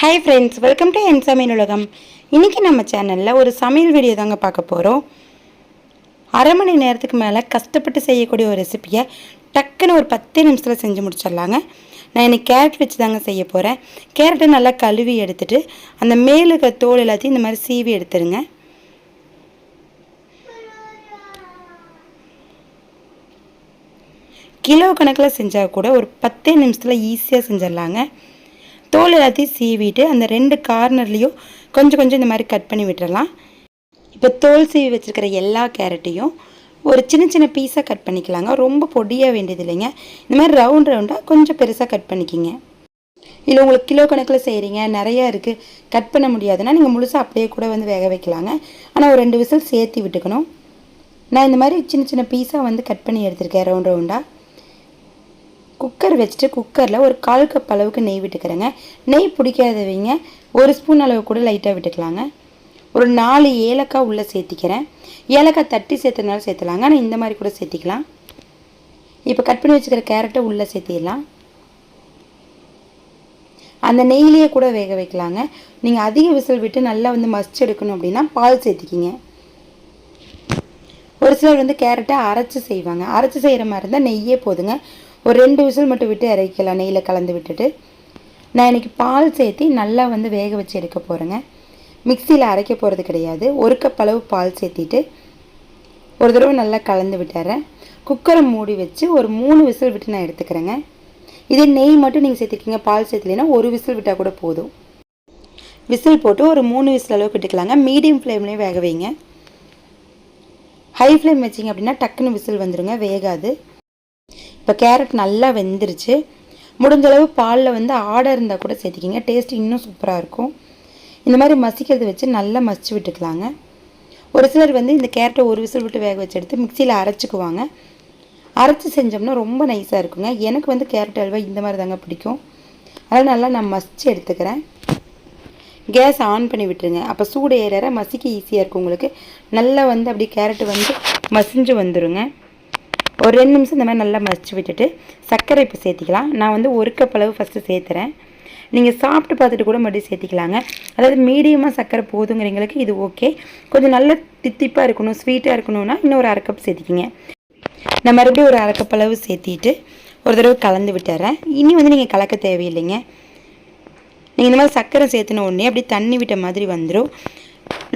Hi friends welcome to என் சமையல் உலகம் இன்றைக்கி நம்ம சேனலில் ஒரு சமையல் வீடியோ தாங்க பார்க்க போகிறோம் அரை மணி நேரத்துக்கு மேலே கஷ்டப்பட்டு செய்யக்கூடிய ஒரு ரெசிபியை டக்குன்னு ஒரு பத்து நிமிஷத்தில் செஞ்சு முடிச்சிடலாங்க. நான் இன்னைக்கு கேரட் வச்சு தாங்க செய்ய போகிறேன் கேரட்டை நல்லா கழுவி எடுத்துட்டு அந்த மேல தோல் எல்லாத்தையும் இந்த மாதிரி சீவி எடுத்துருங்க. கிலோ கணக்கில் செஞ்சால் கூட ஒரு பத்தே நிமிஷத்தில் ஈஸியாக செஞ்சிடலாங்க. தோல் எல்லாத்தையும் சீவிட்டு அந்த ரெண்டு கார்னர்லேயும் கொஞ்சம் கொஞ்சம் இந்த மாதிரி கட் பண்ணி விட்டுடலாம் இப்போ தோல் சீவி வச்சுருக்கிற எல்லா கேரட்டையும் ஒரு சின்ன சின்ன பீஸாக கட் பண்ணிக்கலாங்க. ரொம்ப பொடியாக வேண்டியது இல்லைங்க. இந்த மாதிரி ரவுண்ட் ரவுண்டாக கொஞ்சம் பெருசாக கட் பண்ணிக்கிங்க. இல்லை உங்களுக்கு கிலோ கணக்கில் செய்கிறீங்க நிறையா இருக்குது கட் பண்ண முடியாதுன்னா நீங்கள் முழுசாக அப்படியே கூட வந்து வேக வைக்கலாங்க. ஆனால் ஒரு ரெண்டு விசில் சேர்த்து விட்டுக்கணும். நான் இந்த மாதிரி சின்ன சின்ன பீஸாக வந்து கட் பண்ணி எடுத்திருக்கேன் ரவுண்ட் ரவுண்டாக குக்கர் வச்சுட்டு குக்கரில் ஒரு கால் கப் அளவுக்கு நெய் விட்டுக்கிறேங்க. நெய் பிடிக்காதவங்க ஒரு ஸ்பூன் அளவு கூட லைட்டாக விட்டுக்கலாங்க. ஒரு நாலு ஏலக்காய் உள்ளே சேர்த்திக்கிறேன். ஏலக்காய் தட்டி சேர்த்தனாலும் சேர்த்துலாங்க. ஆனால் இந்த மாதிரி கூட சேர்த்திக்கலாம். இப்போ கட் பண்ணி வச்சுக்கிற கேரட்டை உள்ளே சேர்த்திடலாம். அந்த நெய்லேயே கூட வேக வைக்கலாங்க. நீங்கள் அதிக விசில் விட்டு நல்லா வந்து மசிச்சு எடுக்கணும் அப்படின்னா பால் சேர்த்திக்கிங்க. ஒரு சிலர் வந்து கேரட்டை அரைச்சி செய்வாங்க. அரைச்சி செய்கிற மாதிரி இருந்தால் நெய்யே போதுங்க. ஒரு ரெண்டு விசில் மட்டும் விட்டு இறக்கலாம் நெய்யில் கலந்து விட்டுட்டு. நான் இன்றைக்கி பால் சேர்த்து நல்லா வந்து வேக வச்சு எடுக்க போகிறேங்க மிக்சியில் அரைக்க போகிறது கிடையாது. ஒரு கப் அளவு பால் சேர்த்திட்டு ஒரு தடவை நல்லா கலந்து விட்டுறேன். குக்கரை மூடி வச்சு ஒரு மூணு விசில் விட்டு நான் எடுத்துக்கிறேங்க. இதே நெய் மட்டும் நீங்கள் சேர்த்துக்கிங்க பால் சேர்த்துலேன்னா ஒரு விசில் விட்டால் கூட போதும். விசில் போட்டு ஒரு மூணு விசில் அளவுக்கு விட்டுக்கலாங்க. மீடியம் ஃப்ளேம்லேயும் வேக வைங்க. ஹை ஃப்ளேம் வச்சிங்க அப்படின்னா டக்குன்னு விசில் வந்துடுங்க வேகாது. இப்போ கேரட் நல்லா வெந்துருச்சு. முடிஞ்சளவு பாலில் வந்து ஆடை இருந்தால் கூட சேர்த்திக்கிங்க. டேஸ்ட் இன்னும் சூப்பராக இருக்கும். இந்த மாதிரி மசிக்கிறது வச்சு நல்லா மசிச்சு விட்டுக்கலாங்க. ஒரு சிலர் வந்து இந்த கேரட்டை ஒரு விசில் விட்டு வேக வச்சு எடுத்து மிக்சியில் அரைச்சிக்குவாங்க. அரைச்சி செஞ்சோம்னா ரொம்ப நைஸாக இருக்குங்க. எனக்கு வந்து கேரட் அல்வா இந்த மாதிரி தாங்க பிடிக்கும். அதனால் நல்லா நான் மசிச்சு எடுத்துக்கிறேன். கேஸ் ஆன் பண்ணி விட்டுருங்க. அப்போ சூடு ஏற மசிக்க ஈஸியாக இருக்கும் உங்களுக்கு. நல்லா வந்து அப்படியே கேரட் வந்து மசிஞ்சு வந்துடுங்க ஒரு ரெண்டு நிமிஷம் இந்த மாதிரி நல்லா மசிச்சு விட்டுட்டு சர்க்கரை இப்போ சேர்த்திக்கலாம். நான் வந்து ஒரு கப் அளவு ஃபஸ்ட்டு சேர்த்துறேன். நீங்கள் சாப்பிட்டு பார்த்துட்டு கூட மறுபடியும் சேர்த்திக்கலாங்க. அதாவது மீடியமாக சர்க்கரை போதுங்கிறவங்களுக்கு இது ஓகே கொஞ்சம் நல்ல தித்திப்பாக இருக்கணும் ஸ்வீட்டாக இருக்கணும்னா இன்னும் ஒரு அரை கப் சேர்த்திக்கிங்க. நான் மறுபடியும் ஒரு அரை கப் அளவு சேர்த்திட்டு ஒரு தடவை கலந்து விட்டுறேன். இனி வந்து நீங்கள் கலக்க தேவையில்லைங்க. நீங்கள் இந்த மாதிரி சர்க்கரை சேர்த்துன உடனே அப்படியே தண்ணி விட்ட மாதிரி வந்துடும்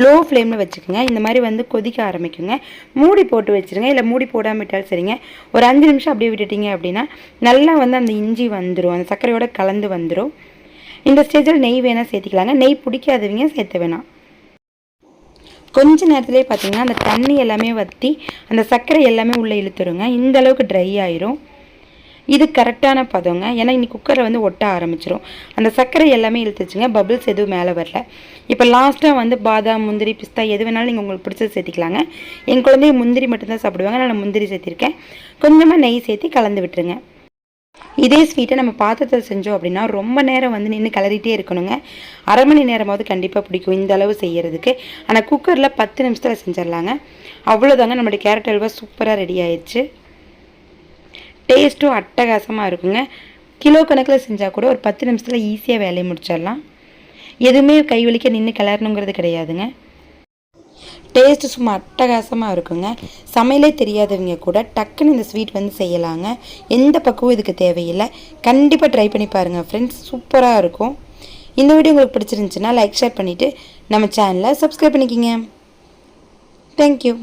லோ ஃப்ளேமில் வச்சுக்கோங்க. இந்த மாதிரி வந்து கொதிக்க ஆரம்பிக்குங்க. மூடி போட்டு வச்சுருங்க. இல்லை மூடி போடாமல் விட்டாலும் சரிங்க. ஒரு அஞ்சு நிமிஷம் அப்படியே விட்டுட்டீங்க அப்படின்னா நல்லா வந்து அந்த இஞ்சி வந்துடும் அந்த சர்க்கரையோட கலந்து வந்துடும் இந்த ஸ்டேஜில் நெய் வேணால் சேர்த்திக்கலாங்க. நெய் பிடிக்காதவங்க சேர்த்த வேணாம். கொஞ்ச நேரத்துலேயே பார்த்தீங்கன்னா அந்த தண்ணி எல்லாமே வற்றி அந்த சர்க்கரை எல்லாமே உள்ளே இழுத்துருங்க. இந்த அளவுக்கு ட்ரை ஆயிரும். இது கரெக்டான பதங்க. ஏன்னா இன்றைக்கி குக்கரை வந்து ஒட்ட ஆரம்பிச்சிடும் அந்த சர்க்கரை எல்லாமே இழுத்துச்சுங்க. பபிள்ஸ் எதுவும் மேலே வரல. இப்போ லாஸ்ட்டாக வந்து பாதாம் முந்திரி பிஸ்தா எது வேணாலும் நீங்கள் உங்களுக்கு பிடிச்சது சேர்த்திக்கலாங்க. என் குழந்தைய முந்திரி மட்டும்தான் சாப்பிடுவாங்க. நான் முந்திரி சேர்த்திருக்கேன். கொஞ்சமாக நெய் சேர்த்து கலந்து விட்டுருங்க. இதே ஸ்வீட்டை நம்ம பாத்திரத்தில் செஞ்சோம் அப்படின்னா ரொம்ப நேரம் வந்து நின்று கிளறிட்டே இருக்கணுங்க. அரை மணி நேரமாவது கண்டிப்பாக பிடிக்கும் இந்த அளவு செய்யறதுக்கு. ஆனால் குக்கரில் பத்து நிமிஷத்தில் செஞ்சிடலாங்க. அவ்வளோதாங்க நம்மளுடைய கேரட் அல்வா சூப்பராக ரெடி ஆயிடுச்சு. டேஸ்ட்டும் அட்டகாசமாக இருக்குங்க. கிலோ கணக்கில் செஞ்சால் கூட ஒரு பத்து நிமிஷத்தில் ஈஸியாக வேலையை முடிச்சிடலாம். எதுவுமே கை வலிக்க நின்று கிளறணுங்கிறது கிடையாதுங்க. டேஸ்ட்டு சும்மா அட்டகாசமாக இருக்குங்க. சமையலே தெரியாதவங்க கூட டக்குன்னு இந்த ஸ்வீட் வந்து செய்யலாங்க. எந்த பக்குவம் இதுக்கு தேவையில்லை. கண்டிப்பாக ட்ரை பண்ணி பாருங்கள் ஃப்ரெண்ட்ஸ் சூப்பராக இருக்கும். இந்த வீடியோ உங்களுக்கு பிடிச்சிருந்துச்சுன்னா லைக் ஷேர் பண்ணிவிட்டு நம்ம சேனலை சப்ஸ்கிரைப் பண்ணிக்கிங்க. தேங்க்யூ